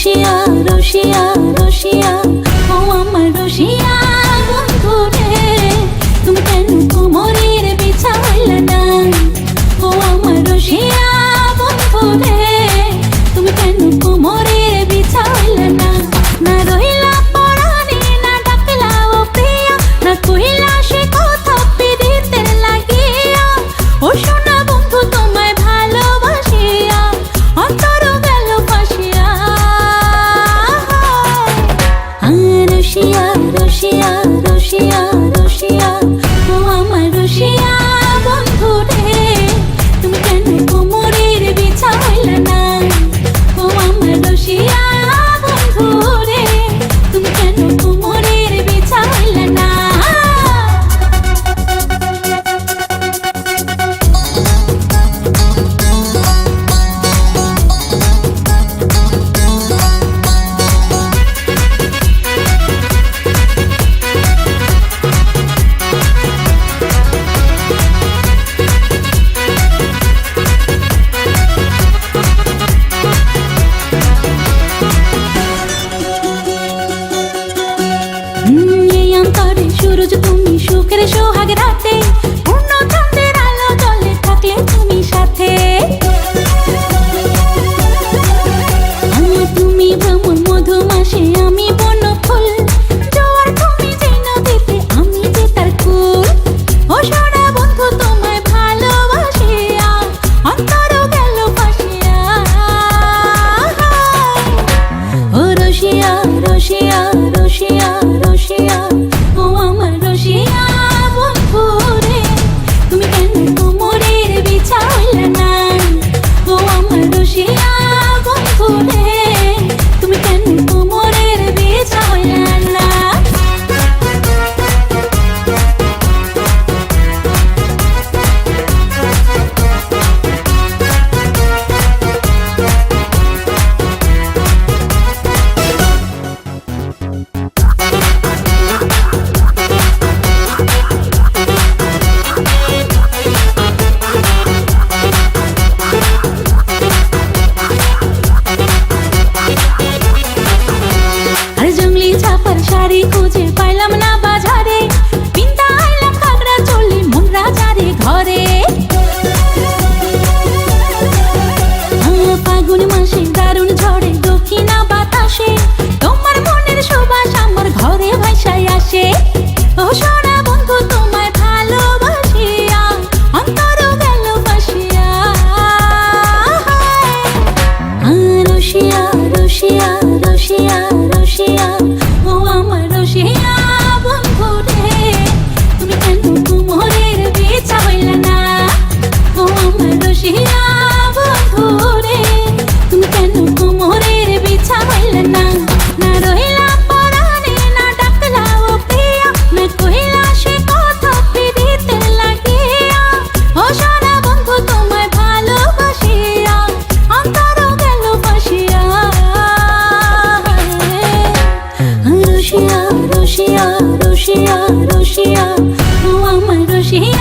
রসিয়া রসিয়া খুশিয়া বন্ধু yeah রসিয়া রসিয়া রসিয়া আমার রসিয়া